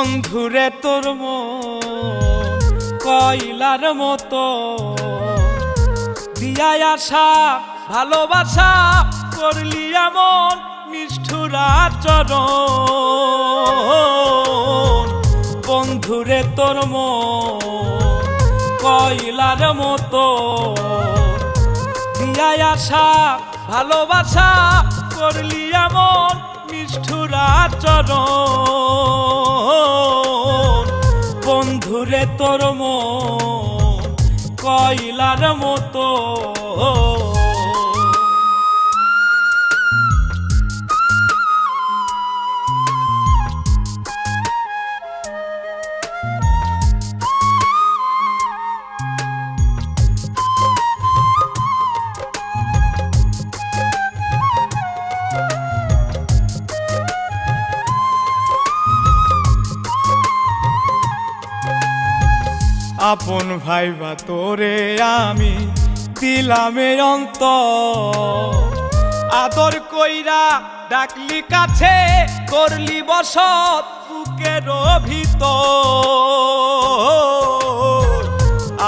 বন্ধুরে তোর কয়লার মতো। দিয়াই আশা, ভালোবাসা করলি এমন নিষ্ঠুর আচরণ বন্ধুরে তোর কয়লার মতো। দিয়াই আশা, ভালোবাসা করলি এমন নিষ্ঠুর আচরণ বন্ধুরে তোর মন কয়লার মতো। আপন ভাইবা, তোরে আমি দিলামে অন্ত আদর কইরা ডাকলি কাছে, করলি বসত বুকের ভিতর।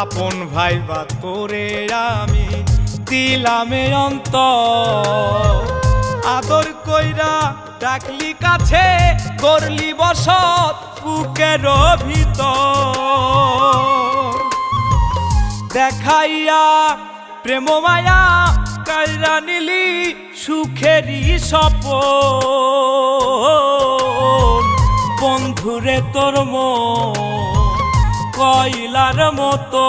আপন ভাইবা, তোরে আমি দিলামে অন্ত আদর কইরা ডাকলি কাছে, করলি বসত বুকের ভিতর। দেখাইয়া প্রেম মায়া কাইরা নিলি সুখেরই সপ বন্ধুরে তোর মন কয়লার মতো।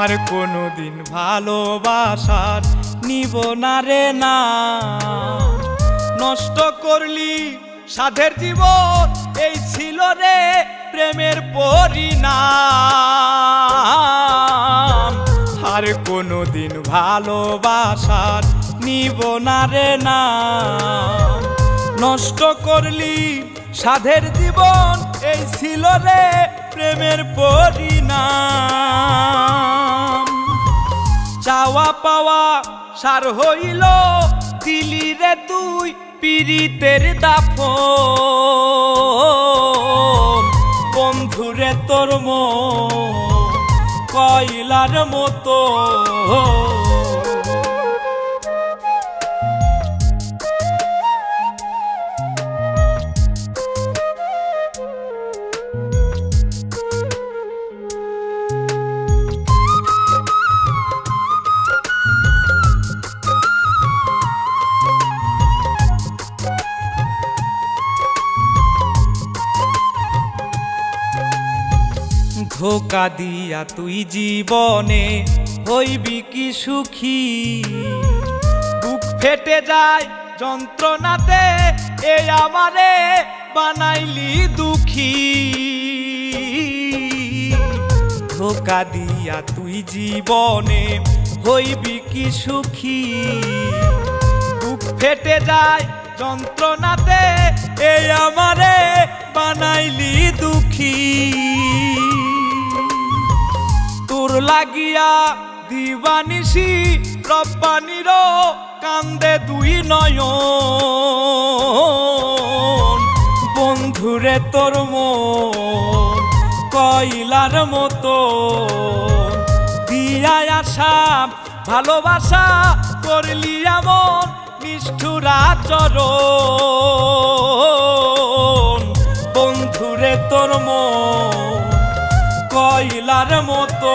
আর কোনোদিন ভালোবাসার নিব না রে না। নষ্ট করলি সাধের জীবন, এই ছিল রে প্রেমের পরিণাম। আর কোনোদিন ভালোবাসার নিব না রে না। নষ্ট করলি সাধের জীবন, এই ছিল রে প্রেমের পরিণাম। পাওয়া সার হইল দিলি রে তুই পিরিতের দাফন। বন্ধুরে তোর মো কয়লার মতো। ধোকা দিয়া তুই জীবনে হইবি কি সুখী? বুক ফেটে যায় যন্ত্রণাতে, এ আমারে বানাইলি দুঃখী। ধোকা দিয়া তুই জীবনে হইবি কি সুখী? বুক ফেটে যায় যন্ত্রণাতে এই আমারে বানাইলি দুঃখী। লাগিয়া দিবানিসি রব্বানির কান্দে দুই নয়ন। বন্ধুরে তোর মন কয়লার মতো। দিয়া আশা, ভালোবাসা করলি এমন নিষ্ঠুর আচরণ বন্ধুরে তোর মন মতো